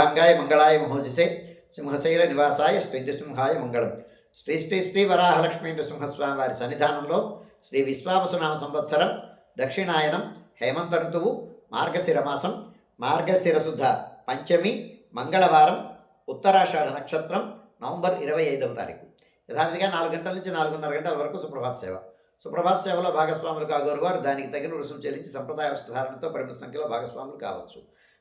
గాంగాయ మంగళాయ మహోజసే సింహశైల నివాసాయ శ్రీసింహాయ మంగళం శ్రీ శ్రీ శ్రీ వరాహలక్ష్మీ నృసింహస్వామి వారి సన్నిధానంలో శ్రీ విశ్వావసునామ సంవత్సరం దక్షిణాయనం హేమంత ఋతువు మార్గశిర మాసం మార్గశిర శుద్ధ పంచమి మంగళవారం ఉత్తరాషాఢ నక్షత్రం నవంబర్ ఇరవై ఐదవ తారీఖు। యథావిధిగా నాలుగు గంటల నుంచి నాలుగున్నర గంటల వరకు సుప్రభాత సేవ. సుప్రభాత సేవలో భాగస్వాములు కాగోరు వారు దానికి తగిన రుసుము చెల్లించి సంప్రదాయ వస్త్రధారణతో పరిమిత సంఖ్యలో భాగస్వాములు కావచ్చు.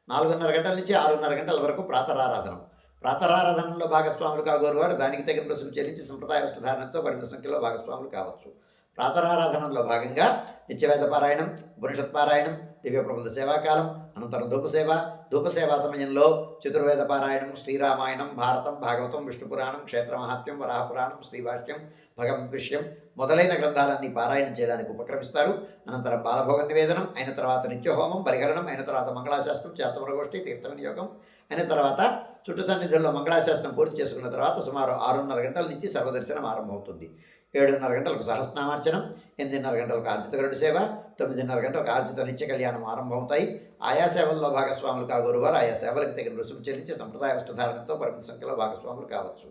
నాలుగున్నర గంటల నుంచి ఆరున్నర గంటల వరకు ప్రాతరారాధనం. ప్రాతరారాధనలో భాగస్వాములు కాగోరు వాడు దానికి తగిన రుసుము చెల్లించి సంప్రదాయ వస్త్రధారణతో పరిమిత సంఖ్యలో భాగస్వాములు కావచ్చు. ప్రాతరారాధనలో భాగంగా నిత్యవేద పారాయణం ఉపనిషత్ పారాయణం దివ్య ప్రబంధ సేవాకాలం అనంతరం ధూపసేవ ధూపసేవా సమయంలో చతుర్వేద పారాయణం శ్రీరామాయణం భారతం భాగవతం విష్ణు పురాణం క్షేత్ర మహాత్మ్యం వరాహపురాణం శ్రీభాష్యం భగవద్విష్యం మొదలైన గ్రంథాలన్నీ పారాయణం చేయడానికి ఉపక్రమిస్తారు. అనంతరం బాలభోగ నివేదనం అయిన తర్వాత నిత్యహోమం పరిహరణం అయిన తర్వాత మంగళాశాస్త్రం చేతమరగోష్ఠి తీర్థ వినియోగం అయిన తర్వాత చుట్టు సన్నిధుల్లో మంగళాశాస్త్రం పూర్తి చేసుకున్న తర్వాత సుమారు ఆరున్నర గంటల నుంచి సర్వదర్శనం ఆరంభమవుతుంది. ఏడున్నర గంటలకు సహస్నామార్చనం ఎనిమిదిన్నర గంటలకు ఆర్జితగరుడు సేవ తొమ్మిదిన్నర గంటలకు ఆర్జిత నిత్య కళ్యాణం ఆరంభమవుతాయి. ఆయా సేవల్లో భాగస్వాములు కాగోరు వారు ఆయా సేవలకు తగిన రుసుము చెల్లించి సంప్రదాయ వస్త్రధారణతో పరిమిత సంఖ్యలో భాగస్వాములు కావచ్చు.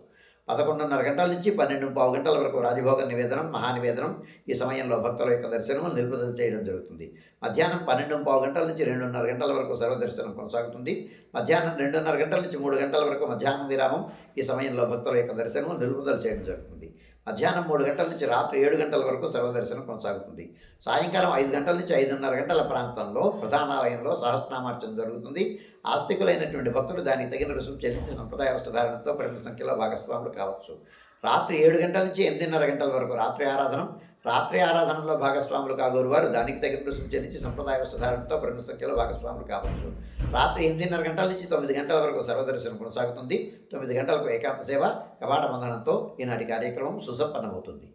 పదకొండున్నర గంటల నుంచి పన్నెండు పావు గంటల వరకు రాజభోగ నివేదనం మహానివేదనం ఈ సమయంలో భక్తుల యొక్క దర్శనం నిలుపుదల చేయడం జరుగుతుంది. మధ్యాహ్నం పన్నెండు పావు గంటల నుంచి రెండున్నర గంటల వరకు సర్వదర్శనం కొనసాగుతుంది. మధ్యాహ్నం రెండున్నర గంటల నుంచి మూడు గంటల వరకు మధ్యాహ్నం విరామం ఈ సమయంలో భక్తుల యొక్క దర్శనం నిలుపుదల చేయడం జరుగుతుంది. మధ్యాహ్నం మూడు గంటల నుంచి రాత్రి ఏడు గంటల వరకు సర్వదర్శనం కొనసాగుతుంది. సాయంకాలం ఐదు గంటల నుంచి ఐదున్నర గంటల ప్రాంతంలో ప్రధానాలయంలో సహస్రనామార్చన జరుగుతుంది. ఆస్తికులైనటువంటి భక్తులు దానికి తగిన రుసుము చెల్లించి సంప్రదాయ వస్త్రధారణతో పరిమిత సంఖ్యలో భాగస్వాములు కావచ్చు. రాత్రి ఏడు గంటల నుంచి ఎనిమిదిన్నర గంటల వరకు రాత్రి ఆరాధన రాత్రి ఆరాధనలో భాగస్వాములు కాగోరు వారు దానికి తగిన రుసుము చెల్లించి సంప్రదాయ వస్త్రధారణతో పరిమిత సంఖ్యలో భాగస్వాములు కావచ్చు. రాత్రి ఎనిమిదిన్నర గంటల నుంచి తొమ్మిది గంటల వరకు సర్వదర్శనం కొనసాగుతుంది. తొమ్మిది గంటలకు ఏకాంత సేవ కవాట మందనంతో ఈనాటి కార్యక్రమం సుసంపన్నమవుతుంది.